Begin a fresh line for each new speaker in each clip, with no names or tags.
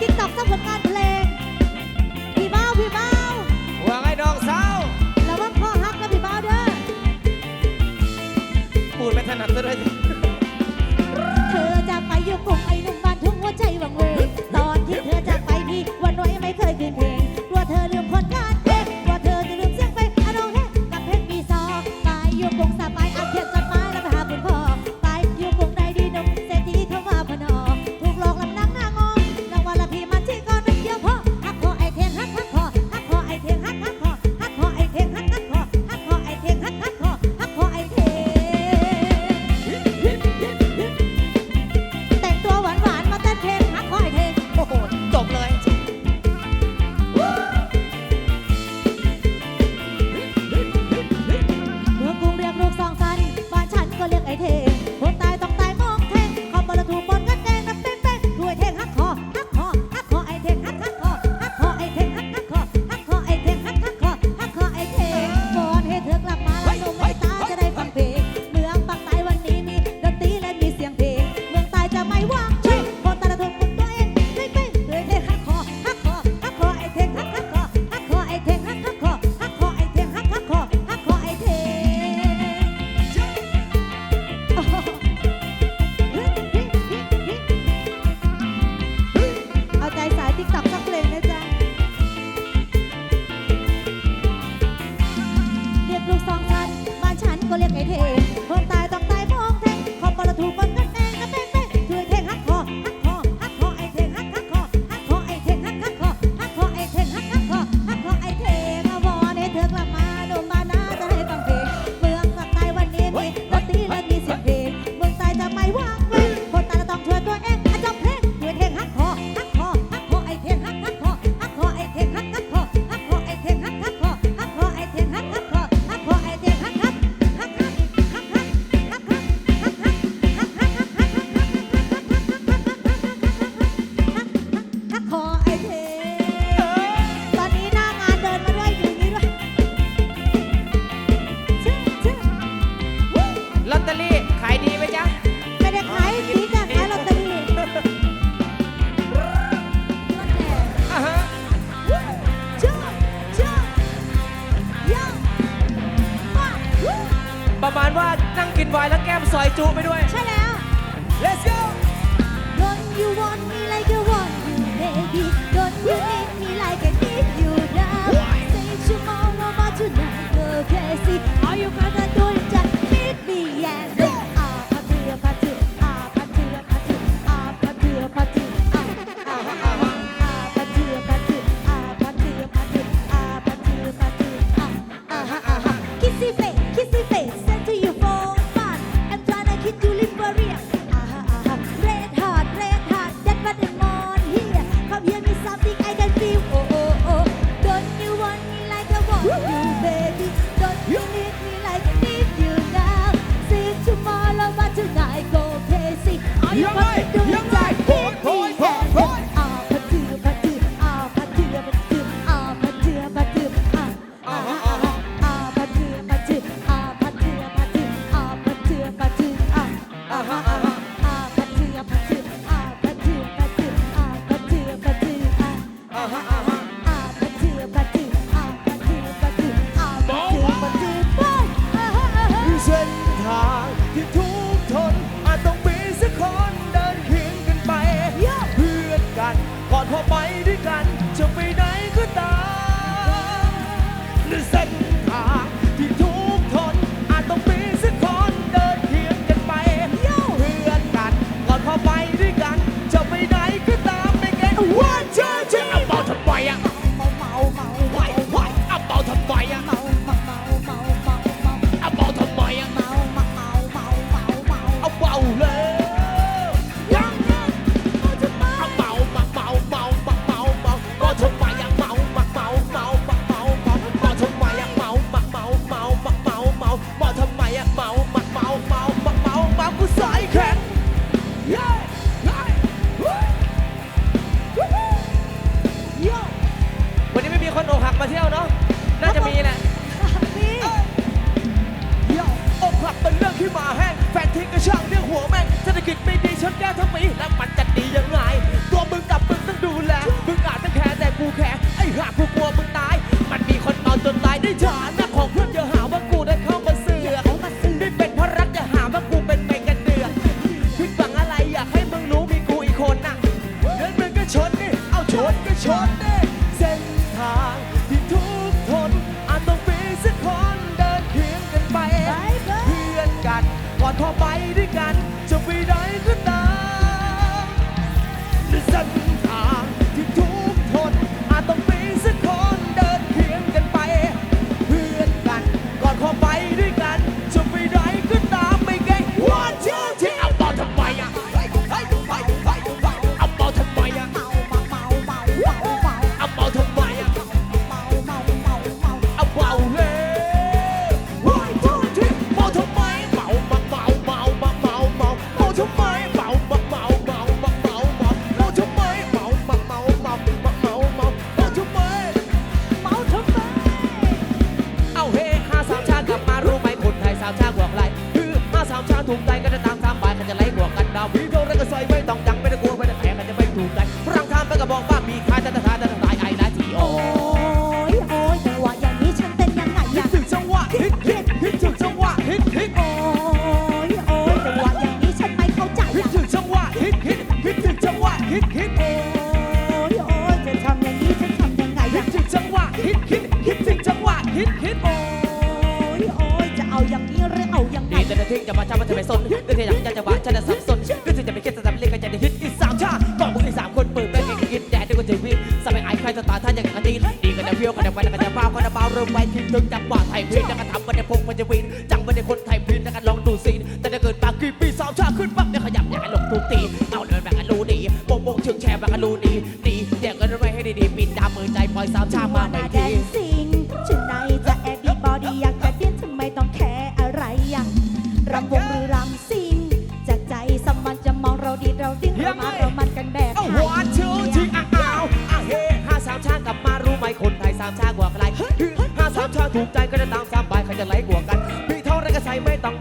ติ๊กต็อกสร้างผลงานเพลงพี่เบ้าพี่เบ้า
ว่าไงน้องสาว
แล้วว่าพ่อฮักแล้วพี่เบ้าเด้อ
พูดไม่ถนัดซะด้วย
เธอจะไปอยู่กลุ่มไอ้นุ่มบ้านทุ่งหัวใจวังเวงตอนที่เธอจะไปพี่วันน้อยไม่เคยคืนเพลง ฮิตฮิตถึงจังหวะฮิต
ฮิตโอ้ยโอ้
ยจะเอาอย่างนี้
ห
รือเอาอยังไง
ดีแต่จะทิ้งจะมาช้ามันจะไมสนเรื่องที่อยากจะจะว่าฉันจะสับสนเรื่องจะไปคิดจะทำเล่นกันจะได้ฮิตอีกสามชาติก่อนพวกอีสามคนเปิดแบงก์กินแดดด้วยกันจะวิ่งสมัยไอ้ใครจะตาท่านอย่างกันดีดีกันจะเพี้ยวกันจะไปกันจะบ้ากันจะเบาเริ่มไปคิดถึงจังหวะไทยพีแล้วก็ทำมันจะพงมันจะวินจังมันจะคนไทยพีแล้วก็ลองดูซีนแต่ถ้าเกิดปากกี่ปีสามชาขึ้นปั๊บเนี่ยขยับอย่างลงทุกตีเอาเลยแบบกันรู้ดีโป่งโป่งเชิงแชร์แบบกันรู้ดีดีแยกกันไว้ให้ดีๆปิดดามือใจปล่อยสามชามา
ว่า
ไม่า
ม
ชากว่าใครห้าสามชาติถูกใจก็จะตามสามใบใครจะไหลกว่ากัน พี่เท่าไรก็ใส่ไม่ต้อง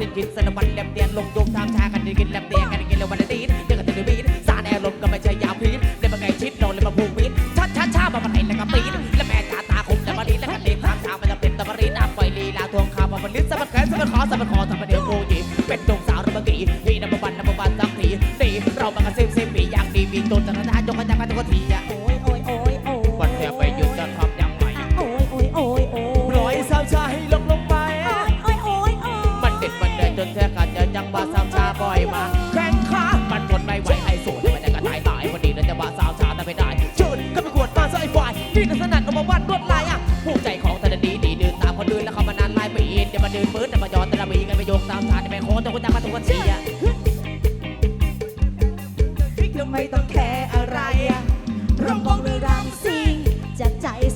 ทิ้
ง
กินสนบันแลมเตียนลงโยงทางชากันดีกินแลมเตียนกันกินแล้ววันละตีนเดี๋ยวกันถึงบีนสารแอร์ลมก็ไม่ใช่ยาพิษเดี๋ยมาไงชิดนองเลยมาพูกมิดชัดชัดชามาบันไดแล้วก็ปีนแล้วแม่ตาตาคมแล้วมาลีแล้วกันเล่นทางชามันจะเป็นตะบรีนอะปล่อยลีลาทวงคามาบันลิสสะบัดแขนสะบัดคอสะบัดคอสะบัด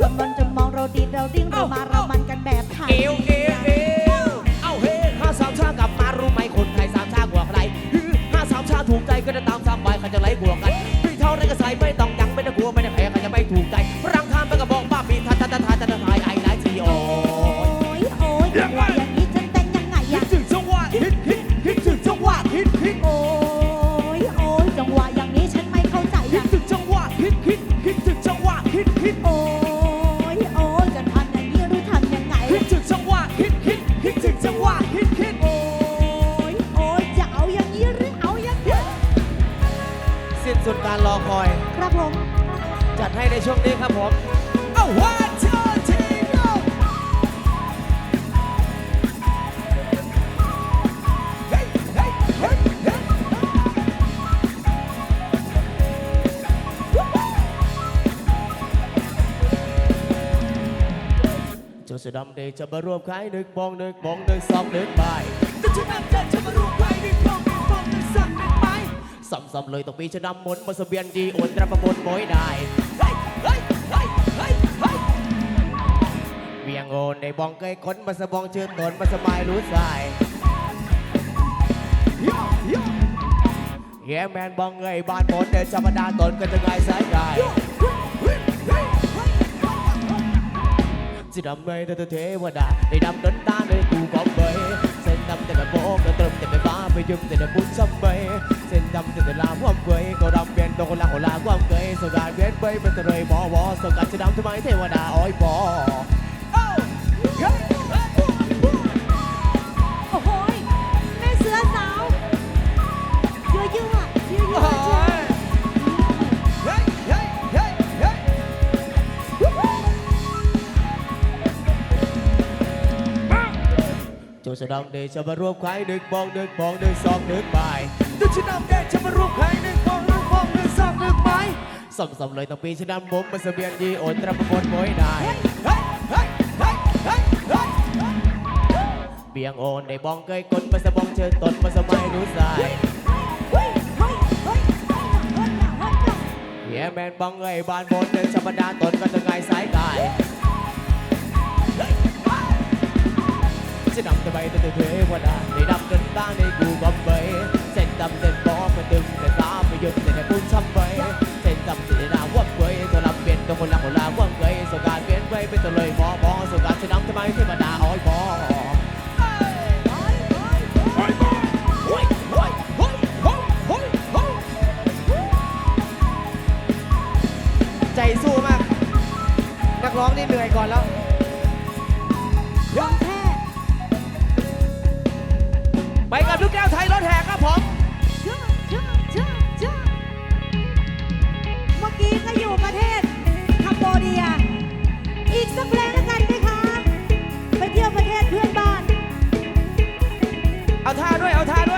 สมันจะ
ม
อ
งเราดีเรา
ดิ้งเรามาเรามันกันแบบไทย
เอวเอวเอวเอาเฮ้ห้าสามชากลับมารู้ไหมคนไทยสามชากว่าใครห้าสามชาถูกใจก็จะตามสามใบเขาจะไล่บวกกันพี่เท่าไรก็ใส่ไม่ต้องยังไม่ได้กลัวไม่ได้แพ้เขาจะไม่ถูกใจ กา
รรอ
คอย
ครับผม
จัดให้ในช่วงนี้ครับผม
เอา one two three go เฮ้ยเฮ้ยเฮ้ยเฮ้ย
เจ้าเสือดำเดชจะมารวมขายนึกมองนึกมองนึกซอกนึกไป
แต่ฉันนำใจจะมา สั
บเลยต้องมีชะดำมนมาสเบียนดีโอนตระประมนบ่อยได้
เบีย
งโอนในบองเคยค้นมาสบองเชื่อตนมาสมายรู้สายแย่แมนบองเงยบ้านบนเดินธรรมดาตนก็จะง่ายสายไก่
จิดำเลย
เธอเทวดาได้ดำดนตาเลยกูก็เบยเส้นดำแต่ละโบกระตรมแต่ละฟ้าไปยุ่งแต่ละบุญช้ำไป ดำจะเดิลามความเกยก็ดำเปลี่ยนตัวคนละคนละความเกยสกัดเวียนเกเป็นตะเลยบมอวอสกัดจะดำทำไมเทวดาอ้อยบอ
โอ้ยแม่เสือสาวยั่วยั่วยั่วยั่ว
เชียวโจสะดังเดชะมารวบใครดึกบองดึกบองดึกสองดึกไป ดูชิดำแดงจะมารวปใครหนึ่งฟองหนึ่งฟองหนึ่งซากหนึ่งไม้สมสมเลยต้องปีชิดำผมมาเสบียงดีโอนตระปนมวยได้เบียงโอนในบองเกยกดมาสะบองเชิญตนมาสะไมัยรู้สาย
เฮีย
แมนบ้องเอ้ยบานบนเดินชบดาตนก็จะไงสายกายจะดำจะไปแต่เธอเพื่อว่าดาในดำจนตาในกูบอมเบย์ จำเส้นบอกมันดึงแต่สามไม่หยุดแต่ในปุ่นทำไว้เส้นจำสีนาวับเว้ยตัวลำเบียนตัวคนลังคนลาวับเว้ยสการเบียนไว้เป็นตัวเลยมอมอสการชนะทำไมเทวดาอ้อยมอใจสู้มาก นักร้องนี่เหนื่อยก่อนแล้ว
ยอมแพ้
ไปกับลูกแก้วไทยรถแห่ครับผม
สักเพลงแล้วกันไหมคะไปเที่ยวประเทศเพื่อนบ้าน
เอาท่าด้วย เอาท่า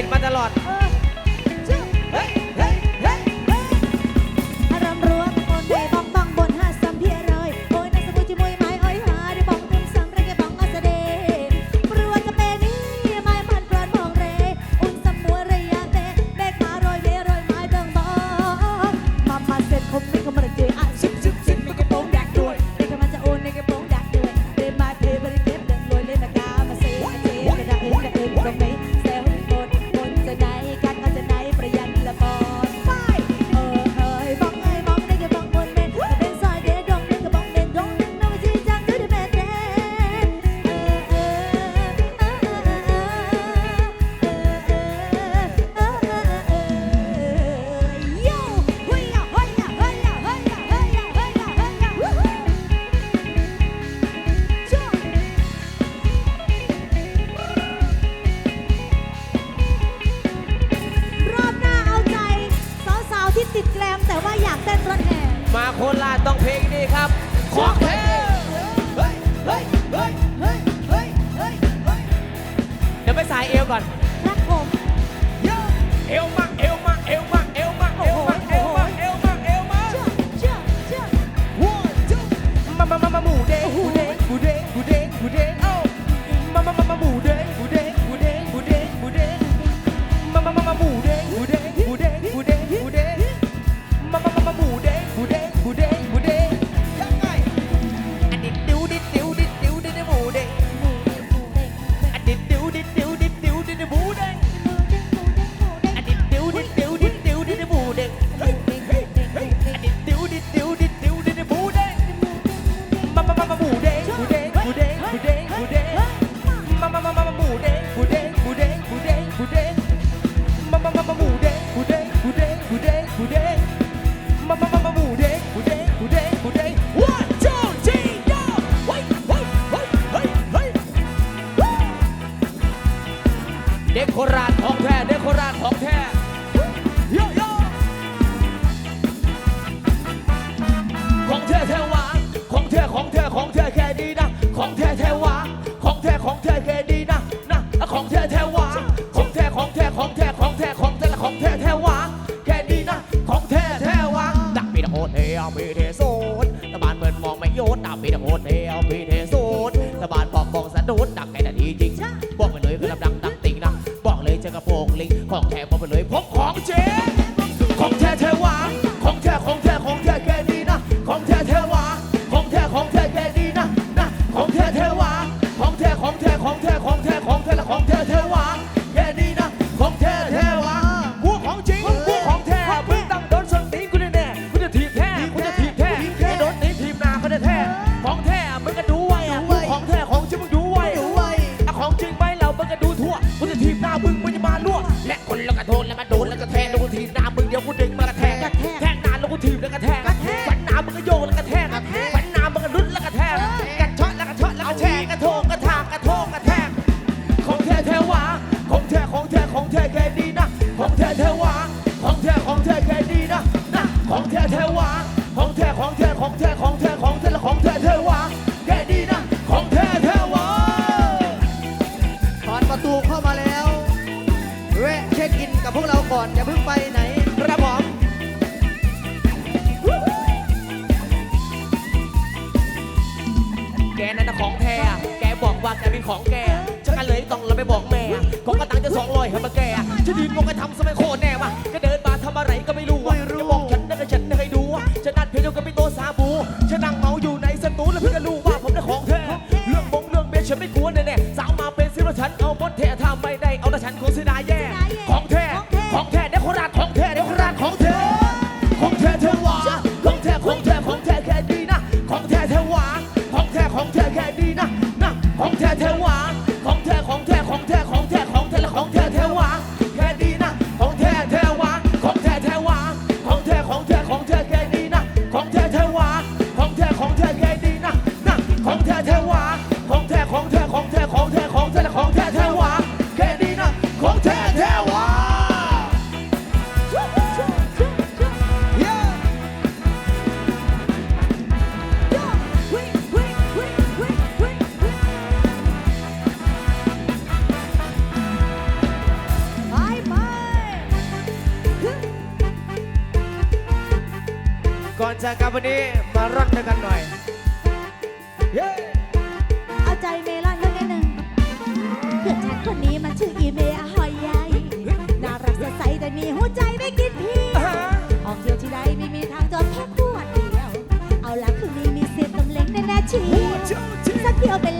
ิด
มาตลอด ด็กโคราช
ขอ
งแท้เด็กโค
ราชของแท้
ของแท้แท้วางของแท้ของแท้ของแท้แค่ดีนะ ของแท้แท้วา
งของแท้ของ
แท้แค่ดีนะนะของแท้แท้วางของแท้ของแท้ของแท้ของแท้ของแท้ของแท้แท้วางแค่ดีนะ ของแท้แท้วางดักปีด
โอนเทียวปีเทโซ
น
ตะบานเปินม
องไม่โยนดักปีดโอนเที
ยวปีเท อก
แขกมาไปเลยพบของเจ๊
เป็น
ขอ
งแกฉันก็เลยต้องเราไปบอกแม่ของกระตังจะสองลอยให้มาแกฉันดีมองกัน 太太要被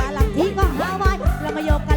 ว่าลำที่ก็หาไว้เรามายก